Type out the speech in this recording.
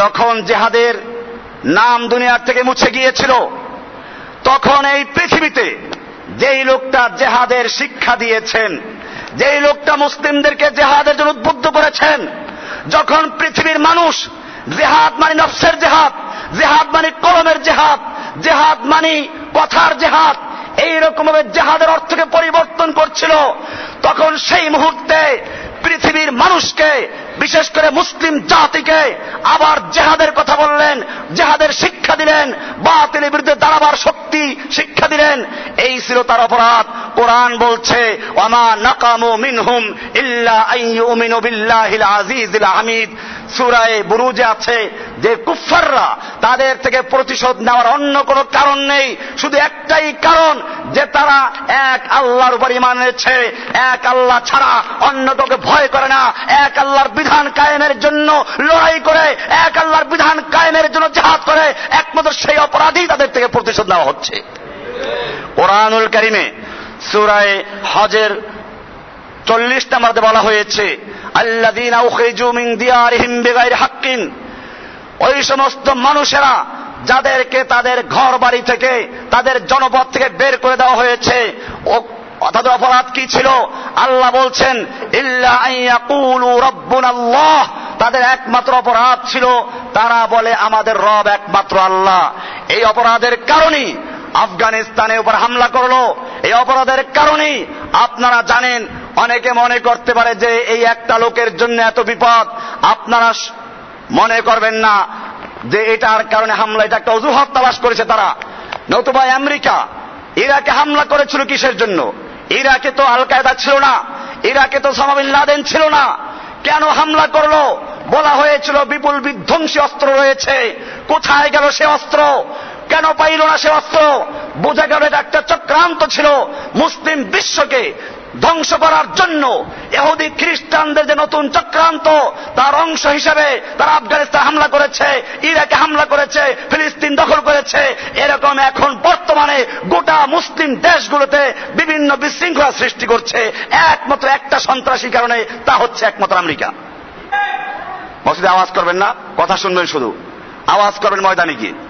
যখন জেহাদের নাম দুনিয়ার থেকে মুছে গিয়েছিল, তখন এই পৃথিবীতে যেই লোকটা জেহাদের শিক্ষা দিয়েছেন, যেই লোকটা মুসলিমদেরকে জেহাদের জন্য উদ্বুদ্ধ করেছেন, যখন পৃথিবীর মানুষ জেহাদ মানে নফসের জেহাদ জেহাদ মানে কলমের জেহাদ জেহাদ মানে কথার জেহাদ এইরকম ভাবে জেহাদের অর্থকে পরিবর্তন করছিল, তখন সেই মুহূর্তে পৃথিবীর মানুষকে, বিশেষ করে মুসলিম জাতিকে আবার জেহাদের কথা বললেন, জেহাদের শিক্ষা দিলেন বা তিনি বিরুদ্ধে দাঁড়াবার শক্তি, শিক্ষা দিলেন। এই ছিল তার অপরাধ। কোরআন বলছে ওমা নাকামু মিনহুম ইল্লা আইয়ুমিনু বিল্লাহিল আজিজিল হামিদ। সুরায় বুরুজে আছে যে কুফাররা তাদের থেকে প্রতিশোধ নেওয়ার অন্য কোনো কারণ নেই। শুধু একটাই কারণ যে তারা এক আল্লাহর উপর ইমান এনেছে। এক আল্লাহ ছাড়া অন্য কাউকে ভয় করে না। এক আল্লাহর বিধান কায়েমের জন্য লড়াই করে। এক আল্লাহর বিধান কায়েমের জন্য জাহাজ করে। একমাত্র সেই অপরাধী তাদের থেকে প্রতিশোধ নেওয়া হচ্ছে। কোরআনুল কারিমে সুরায় হজের চল্লিশ নাম্বারতে বলা হয়েছে ওই সমস্ত মানুষেরা যাদেরকে তাদের ঘর বাড়ি থেকে, তাদের জনপদ থেকে বের করে দেওয়া হয়েছে তাদের অপরাধ কি ছিল? আল্লাহ বলছেন রব্বুনাল্লাহ তাদের একমাত্র অপরাধ ছিল, তারা বলে, আমাদের রব একমাত্র আল্লাহ। এই অপরাধের কারণেই আফগানিস্তানের উপর হামলা করল। এই অপরাধের কারণেই আপনারা জানেন অনেকে মনে করতে পারে যে এই একটা লোকের জন্য এত বিপদ। আপনারা মনে করবেন না যে এটার কারণে হামলা এটা একটা অজুহাত তালাশ করেছে তারা। নতুবা আমেরিকা, ইরাকে হামলা করেছিল কিসের জন্য? ইরাকে তো আল কায়দা ছিল না, ইরাকে তো সামাবিন লাদেন ছিল না। কেন হামলা করল? বলা হয়েছিল বিপুল বিধ্বংসী অস্ত্র রয়েছে। কোথায় গেল সে অস্ত্র? কেন পাইল না সে অস্ত্র? বোঝা গেল এটা একটা চক্রান্ত ছিল মুসলিম বিশ্বকে। ধ্বংস করার জন্য এহুদি খ্রিস্টানদের যে নতুন চক্রান্ত, তার অংশ হিসেবে তারা আফগানিস্তান হামলা করেছে, ইরাকে হামলা করেছে, ফিলিস্তিন দখল করেছে। এরকম এখন বর্তমানে গোটা মুসলিম দেশগুলোতে বিভিন্ন বিশৃঙ্খলা সৃষ্টি করছে। একমাত্র একটা সন্ত্রাসী কারণে তা হচ্ছে একমাত্র আমেরিকা। মসজিদে আওয়াজ করবেন না, কথা শুনবেন শুধু। আওয়াজ করবেন ময়দানে গিয়ে।